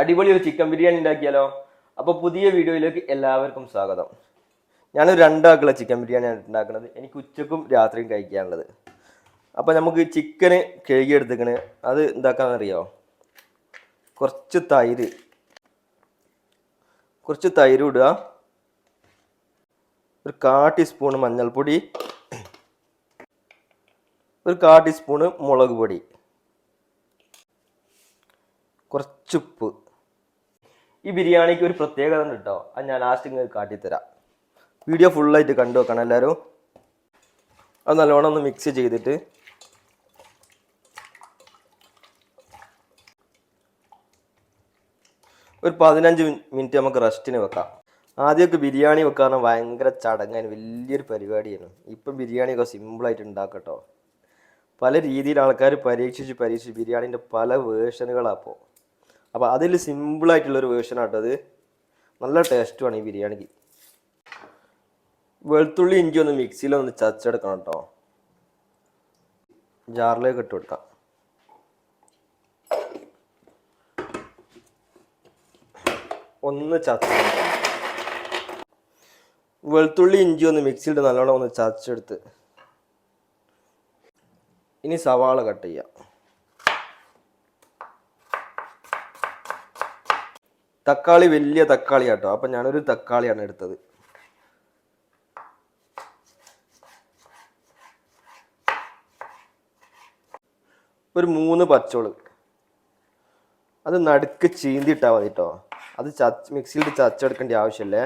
അടിപൊളി ഒരു ചിക്കൻ ബിരിയാണി ഉണ്ടാക്കിയാലോ? അപ്പോൾ പുതിയ വീഡിയോയിലേക്ക് എല്ലാവർക്കും സ്വാഗതം. ഞാനൊരു രണ്ടാക്കുള്ള ചിക്കൻ ബിരിയാണിയാണ് ഉണ്ടാക്കുന്നത്. എനിക്ക് ഉച്ചക്കും രാത്രിയും കഴിക്കാനുള്ളത്. അപ്പോൾ നമുക്ക് ചിക്കന് കഴുകിയെടുത്തേക്കണ്. അത് എന്താക്കാന്നറിയോ? കുറച്ച് തൈര്. കുറച്ച് തൈര് ഇടുക. ഒരു കാ ടീസ്പൂൺ മഞ്ഞൾപ്പൊടി. ഒരു കാ ടീസ്പൂണ് മുളക് പൊടി. കുറച്ചുപ്പ് ഈ ബിരിയാണിക്ക് ഒരു പ്രത്യേകത ഉണ്ട് കേട്ടോ അത് ഞാൻ ലാസ്റ്റ് നിങ്ങൾക്ക് കാട്ടിത്തരാം. വീഡിയോ ഫുള്ളായിട്ട് കണ്ടു വെക്കണം എല്ലാവരും അത് നല്ലോണം ഒന്ന് മിക്സ് ചെയ്തിട്ട്. ഒരു പതിനഞ്ച് മിനിറ്റ് നമുക്ക് റെസ്റ്റിന് വെക്കാം. ആദ്യമൊക്കെ ബിരിയാണി വെക്കാൻ ഭയങ്കര ചടങ്ങാൻ വലിയൊരു പരിപാടിയായിരുന്നു ഇപ്പം ബിരിയാണിയൊക്കെ സിമ്പിളായിട്ട് ഉണ്ടാക്കട്ടോ. പല രീതിയിൽ ആൾക്കാർ പരീക്ഷിച്ച് പരീക്ഷിച്ച് ബിരിയാണീന്റെ പല വേർഷനുകളാണ് അപ്പോൾ അപ്പോൾ അതിൽ ഒരു വേർഷനാട്ടോ ആട്ടത് നല്ല ടേസ്റ്റുമാണ് ഈ ബിരിയാണിക്ക്. വെളുത്തുള്ളി ഇഞ്ചി ഒന്ന് മിക്സിയിലൊന്ന് ചതച്ചെടുക്കണം കേട്ടോ ജാറിലേക്ക് ഇട്ട് കൊടുക്കാം. ഒന്ന് ചതച്ച് വെളുത്തുള്ളി ഇഞ്ചി ഒന്ന് മിക്സിയിട്ട് നല്ലോണം ഒന്ന് ചതച്ചെടുത്ത്. ഇനി സവാള കട്ട് ചെയ്യാം. തക്കാളി വലിയ തക്കാളി ആട്ടോ അപ്പം ഞാനൊരു തക്കാളിയാണ് എടുത്തത്. ഒരു മൂന്ന് പച്ചോൾ അത് നടുക്ക് ചീന്തിയിട്ടാൽ മതി കേട്ടോ അത് ചച്ച് മിക്സിയിൽ ചച്ചെടുക്കേണ്ട ആവശ്യമില്ലേ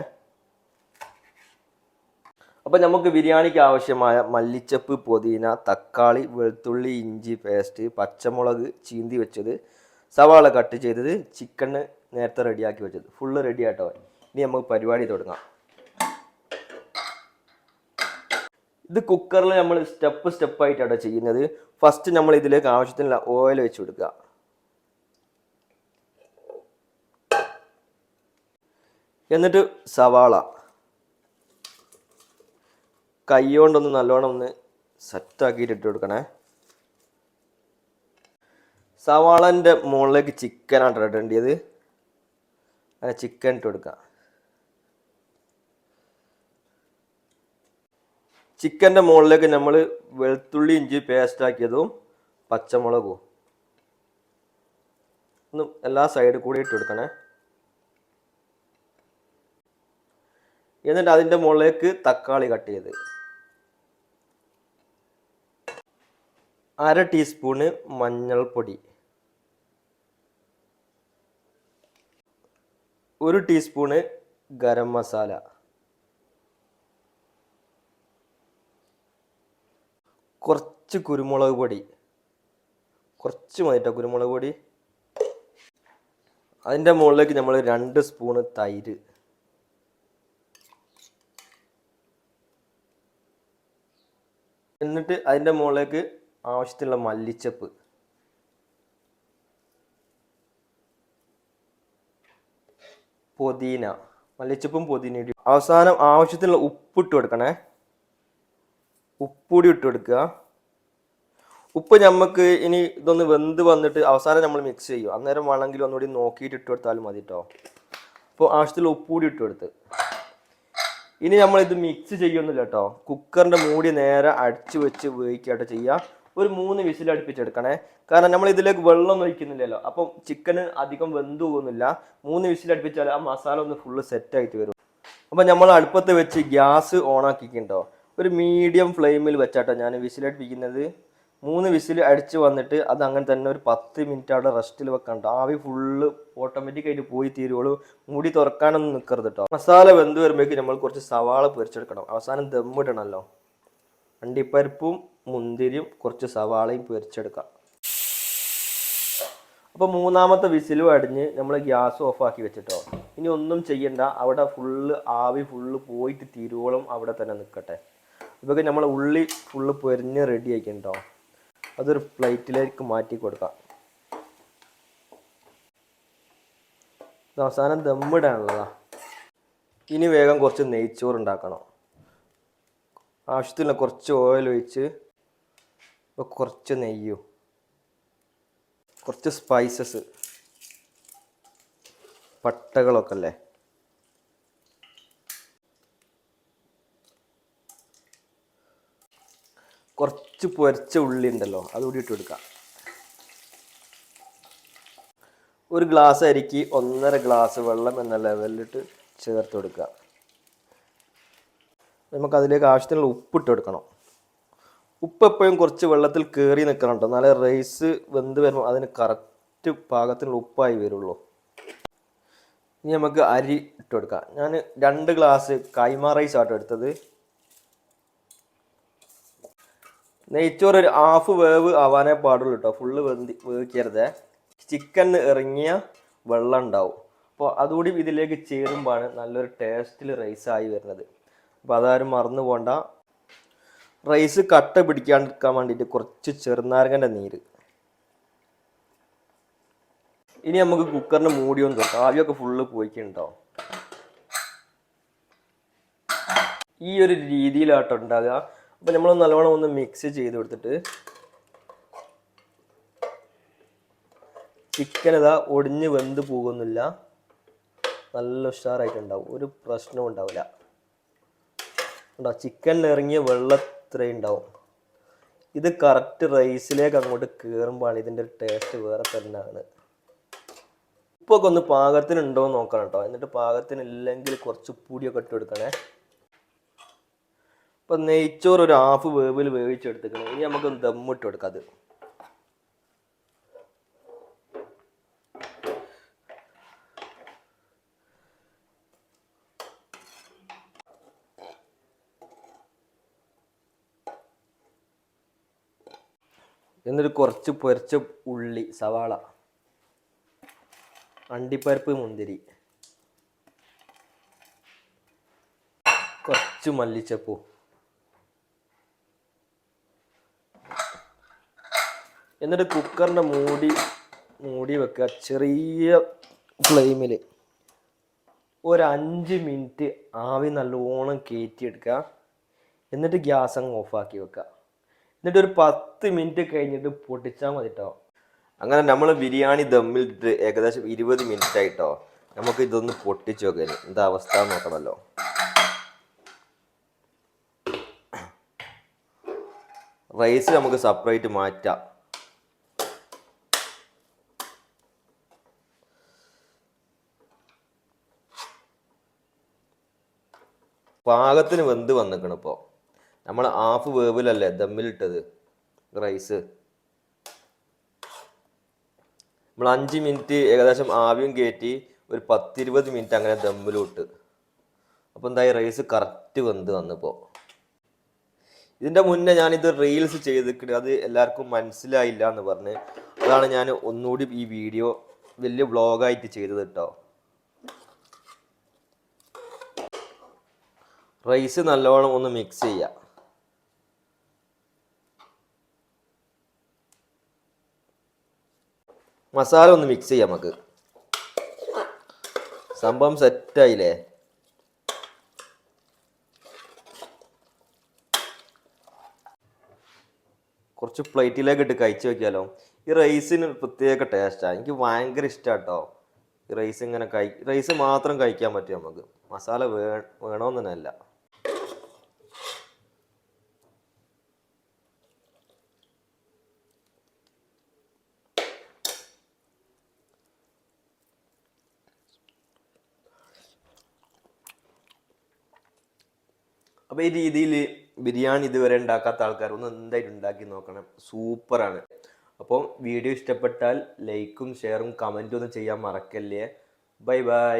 അപ്പം നമുക്ക് ബിരിയാണിക്ക് ആവശ്യമായ മല്ലിച്ചപ്പ് പുതിന തക്കാളി വെളുത്തുള്ളി ഇഞ്ചി പേസ്റ്റ് പച്ചമുളക് ചീന്തി വെച്ചത് സവാള കട്ട് ചെയ്തത് ചിക്കന് നേരത്തെ റെഡിയാക്കി വെച്ചത്. ഫുള്ള് റെഡി ആട്ടോ ഇനി നമുക്ക് പരിപാടി തുടങ്ങാം. ഇത് കുക്കറിൽ നമ്മൾ സ്റ്റെപ്പ് സ്റ്റെപ്പായിട്ടാണ് ചെയ്യുന്നത്. ഫസ്റ്റ് നമ്മൾ ഇതിലേക്ക് ആവശ്യത്തിനുള്ള ഓയിൽ വെച്ച് കൊടുക്കുക. എന്നിട്ട് സവാള. കൈ കൊണ്ടൊന്ന് നല്ലോണം ഒന്ന് സെറ്റാക്കിയിട്ട് ഇട്ട് കൊടുക്കണേ. സവാളന്റെ മുകളിലേക്ക് ചിക്കനാണ് ഇടേണ്ടത്. അങ്ങനെ ചിക്കൻ ഇട്ട് കൊടുക്കുക ചിക്കന്റെ മുകളിലേക്ക് നമ്മൾ വെളുത്തുള്ളി ഇഞ്ചി പേസ്റ്റ് ആക്കിയതും പച്ചമുളകും ഒന്ന് എല്ലാ സൈഡിൽ കൂടി ഇട്ട് കൊടുക്കണേ. എന്നിട്ട് അതിന്റെ മുകളിലേക്ക് തക്കാളി കട്ട് ചെയ്ത്. അര ടീസ്പൂണ് മഞ്ഞൾപ്പൊടി. ഒരു ടീസ്പൂണ് ഗരം മസാല. കുറച്ച് കുരുമുളക് പൊടി. കുറച്ച് മതിട്ടോ കുരുമുളക് പൊടി. അതിന്റെ മുകളിലേക്ക് നമ്മൾ രണ്ട് സ്പൂണ് തൈര്. എന്നിട്ട് അതിന്റെ മുകളിലേക്ക് ആവശ്യത്തിനുള്ള മല്ലിച്ചപ്പ്. പുതിന. മല്ലിച്ചപ്പും പുതിനയും അവസാനം ആവശ്യത്തിനുള്ള ഉപ്പിട്ട് കൊടുക്കണേ. ഉപ്പൂടി ഇട്ട് കൊടുക്കുക. ഉപ്പ് നമുക്ക് ഇനി ഇതൊന്ന് വെന്ത് വന്നിട്ട് അവസാനം നമ്മൾ മിക്സ് ചെയ്യും. അന്നേരം വേണമെങ്കിൽ ഒന്നുകൂടി നോക്കിയിട്ട് ഇട്ട് കൊടുത്താൽ മതി കേട്ടോ അപ്പോൾ ആവശ്യത്തിലുള്ള ഉപ്പൂടി ഇട്ട് കൊടുത്ത്. ഇനി നമ്മൾ ഇത് മിക്സ് ചെയ്യൊന്നുമില്ല കേട്ടോ കുക്കറിന്റെ മൂടി നേരെ അടിച്ച് വെച്ച് വേവിക്കാട്ടോ ചെയ്യുക. ഒരു മൂന്ന് വിസിൽ അടുപ്പിച്ചെടുക്കണേ. കാരണം നമ്മൾ ഇതിലേക്ക് വെള്ളം ഒഴിക്കുന്നില്ലല്ലോ. അപ്പം ചിക്കൻ അധികം വെന്ത് പോകുന്നില്ല. മൂന്ന് വിസിൽ അടുപ്പിച്ചാൽ ആ മസാല ഒന്ന് ഫുള്ള് സെറ്റായിട്ട് വരും. അപ്പം നമ്മൾ അടുപ്പത്ത് വെച്ച് ഗ്യാസ് ഓൺ ആക്കിക്കുണ്ടോ ഒരു മീഡിയം ഫ്ലെയിമിൽ വെച്ചാട്ടോ ഞാൻ വിസിൽ അടുപ്പിക്കുന്നത്. മൂന്ന് വിസിൽ അടിച്ച് വന്നിട്ട് അത് അങ്ങനെ തന്നെ ഒരു പത്ത് മിനിറ്റ് അവിടെ റെസ്റ്റിൽ വെക്കണ്ട. ആവി ഫുള്ള് ഓട്ടോമാറ്റിക് ആയിട്ട് പോയി തീരുള്ളൂ മൂടി തുറക്കാനൊന്നും നിൽക്കരുത് കേട്ടോ മസാല വെന്ത് വരുമ്പോഴേക്കും നമ്മൾ കുറച്ച് സവാള പൊരിച്ചെടുക്കണം. അവസാനം ദമ്മിടണമല്ലോ അണ്ടിപ്പരിപ്പും മുന്തിരിയും കുറച്ച് സവാളയും പൊരിച്ചെടുക്കാം. അപ്പോൾ മൂന്നാമത്തെ വിസിലും അടിഞ്ഞ് നമ്മൾ ഗ്യാസ് ഓഫാക്കി വെച്ചിട്ടോ. ഇനി ഒന്നും ചെയ്യണ്ട. അവിടെ ഫുള്ള് ആവി ഫുള്ള് പോയിട്ട് തിരുവോളം അവിടെ തന്നെ നിൽക്കട്ടെ ഇതൊക്കെ നമ്മൾ ഉള്ളി ഫുള്ള് പൊരിഞ്ഞ് റെഡി ആക്കിണ്ടോ അതൊരു പ്ലേറ്റിലേക്ക് മാറ്റി കൊടുക്കാം. അവസാനം ദമ്മിടാനുള്ളതാ. ഇനി വേഗം കുറച്ച് നെയ്ച്ചോറ് ഉണ്ടാക്കണം. ആവശ്യത്തിനുള്ള കുറച്ച് ഓയിൽ ഒഴിച്ച് കുറച്ച് നെയ്യും കുറച്ച് സ്പൈസസ് പട്ടകളൊക്കെ അല്ലേ? കുറച്ച് പൊരിച്ച ഉള്ളി ഉണ്ടല്ലോ അതുകൂടി ഇട്ട് കൊടുക്കാം. ഒരു ഗ്ലാസ് അരിക്ക് ഒന്നര ഗ്ലാസ് വെള്ളം എന്ന ലെവലിലിട്ട് ചേർത്ത് കൊടുക്കുക നമുക്ക് അതിലേക്ക് ആവശ്യത്തിനുള്ള ഉപ്പിട്ട് എടുക്കണം ഉപ്പ് എപ്പോഴും കുറച്ച് വെള്ളത്തിൽ കയറി നിൽക്കണം കേട്ടോ എന്നാലേ റൈസ് വെന്ത് വരുമ്പോൾ അതിന് കറക്റ്റ് പാകത്തിനുള്ള ഉപ്പായി വരുള്ളൂ. ഇനി നമുക്ക് അരി ഇട്ട് കൊടുക്കാം ഞാൻ രണ്ട് ഗ്ലാസ് കൈമ റൈസ് ആട്ടോ എടുത്തത്. നെയ്ച്ചോറ് ഒരു ഹാഫ് വേവ് ആവാനേ പാടുള്ളൂ കേട്ടോ ഫുള്ള് വെന്തി വേവിക്കരുത്. ചിക്കൻ ഇറങ്ങിയ വെള്ളം ഉണ്ടാവും. അപ്പോൾ അതുകൂടി ഇതിലേക്ക് ചേരുമ്പോഴാണ് നല്ലൊരു ടേസ്റ്റിൽ റൈസായി വരുന്നത്. അപ്പോൾ അതാരും മറന്നു പോകണ്ട റൈസ് കട്ട പിടിക്കാണ്ടിരിക്കാൻ വേണ്ടിയിട്ട് കുറച്ച് ചെറുനാരങ്ങന്റെ നീര്. ഇനി നമുക്ക് കുക്കറിന് മൂടി ഒന്ന് തുറക്കാം ആവിയൊക്കെ ഫുള്ള് പോയിക്കുണ്ടാവും ഈ ഒരു രീതിയിലാട്ടോ ഉണ്ടാകുക അപ്പം നമ്മൾ നല്ലവണ്ണം ഒന്ന് മിക്സ് ചെയ്ത് കൊടുത്തിട്ട് ചിക്കൻ ഇതാ ഒടിഞ്ഞ് വെന്ത് പോകുന്നില്ല. നല്ല ഉഷാറായിട്ടുണ്ടാവും. ഒരു പ്രശ്നവും ഉണ്ടാവില്ല. ഉണ്ടോ? ചിക്കനിൽ ഇറങ്ങിയ വെള്ളം ഇത്രയും ഉണ്ടാവും. ഇത് കറക്റ്റ് റൈസിലേക്ക് അങ്ങോട്ട് കയറുമ്പോഴാണ് ഇതിന്റെ ഒരു ടേസ്റ്റ് വേറെ തന്നെയാണ്. ഉപ്പൊക്കെ ഒന്ന് പാകത്തിനുണ്ടോ എന്ന് നോക്കണം കേട്ടോ എന്നിട്ട് പാകത്തിനില്ലെങ്കിൽ കുറച്ച് പൊടിയൊക്കെ ഇട്ട് കൊടുക്കണേ. ഇപ്പം നെയ്ച്ചോറ് ഒരു ഹാഫ് വേവിൽ വേവിച്ചെടുത്തേക്കണം ഇനി നമുക്ക് ദമ്മിട്ട് കൊടുക്കാം അത്. എന്നിട്ട് കുറച്ച് പൊരിച്ച ഉള്ളി സവാള അണ്ടിപ്പരിപ്പ് മുന്തിരി കുറച്ച് മല്ലിച്ചപ്പൂ. എന്നിട്ട് കുക്കറിന്റെ മൂടി മൂടി വെക്കുക ചെറിയ ഫ്ലെയിമിൽ ഒരു അഞ്ച് മിനിറ്റ് ആവി നല്ലോണം കയറ്റിയെടുക്കുക എന്നിട്ട് ഗ്യാസ് അങ്ങ് ഓഫാക്കി വെക്കുക. എന്നിട്ട് ഒരു പത്ത് മിനിറ്റ് കഴിഞ്ഞിട്ട് പൊട്ടിച്ചാൽ മതി കേട്ടോ അങ്ങനെ നമ്മൾ ബിരിയാണി ദമ്മിലിട്ട് ഏകദേശം ഇരുപത് മിനിറ്റ് ആയിട്ടോ നമുക്ക് ഇതൊന്ന് പൊട്ടിച്ച് നോക്കാൻ എന്താ അവസ്ഥ നോക്കണമല്ലോ. റൈസ് നമുക്ക് സെപ്പറേറ്റ് മാറ്റാം. പാകത്തിന് വെന്ത് വന്നിക്കണം ഇപ്പോൾ നമ്മൾ ഹാഫ് വേവിലല്ലേ ദമ്മിലിട്ടത് റൈസ് നമ്മൾ അഞ്ച് മിനിറ്റ് ഏകദേശം ആവിയും കയറ്റി ഒരു പത്തിരുപത് മിനിറ്റ് അങ്ങനെ ദമ്മിലിട്ട് അപ്പോൾ എന്തായി? റൈസ് കറക്റ്റ് വെന്ത് വന്നപ്പോൾ ഇതിന്റെ മുന്നേ ഞാനിത് റീൽസ് ചെയ്തിട്ട് അത് എല്ലാവർക്കും മനസ്സിലായില്ല എന്ന് പറഞ്ഞ് അതാണ് ഞാൻ ഒന്നുകൂടി ഈ വീഡിയോ വലിയ വ്ളോഗായിട്ട് ചെയ്തത് കേട്ടോ റൈസ് നല്ലോണം ഒന്ന് മിക്സ് ചെയ്യാം. മസാല ഒന്ന് മിക്സ് ചെയ്യാം നമുക്ക്. സംഭവം സെറ്റായില്ലേ കുറച്ച് പ്ലേറ്റിലേക്ക് ഇട്ട് കഴിച്ചു നോക്കിയാലോ? ഈ റൈസിന് പ്രത്യേക ടേസ്റ്റാണ് എനിക്ക് ഭയങ്കര ഇഷ്ടമാണ് കേട്ടോ ഈ റൈസ് ഇങ്ങനെ കഴി റൈസ് മാത്രം കഴിക്കാൻ പറ്റും നമുക്ക്. മസാല വേ അപ്പോൾ ഈ രീതിയിൽ ബിരിയാണി ഇതുവരെ ഉണ്ടാക്കാത്ത ആൾക്കാർ ഒന്ന് എന്തായാലും ഉണ്ടാക്കി നോക്കണം. സൂപ്പറാണ്. അപ്പോൾ വീഡിയോ ഇഷ്ടപ്പെട്ടാൽ ലൈക്കും ഷെയറും കമന്റും ഒന്നും ചെയ്യാൻ മറക്കല്ലേ. Bye bye.